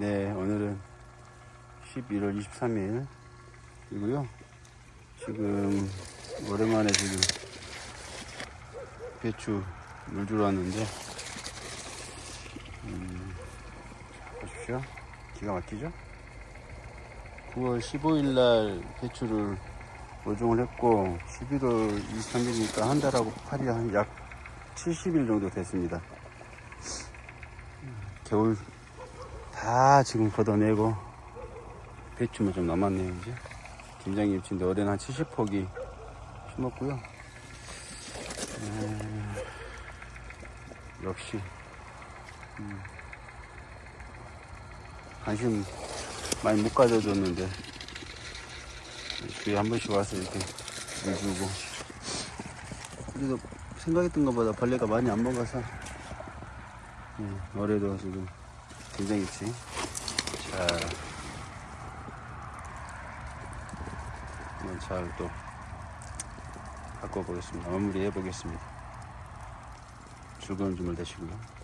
네, 오늘은 11월 23일이고요. 지금 오랜만에 지금 배추 물 주러 왔는데, 음, 보십시오. 기가 막히죠? 9월 15일 날 배추를 모종을 했고, 11월 23일이니까 한 달하고 8일 한약 70일 정도 됐습니다. 겨울 다 지금 걷어내고 배추만 좀 남았네요 이제. 김장김치인데 올해는 한 70포기 심었고요. 음, 역시 음, 관심 많이 못 가져줬는데 주에 한 번씩 와서 이렇게 물 주고. 그래도 생각했던 것보다 벌레가 많이 안 먹어서 음, 올해도 지금 김장김치 잘 한번 잘 또 바꿔보겠습니다. 마무리해 보겠습니다. 즐거운 주말 되시고요.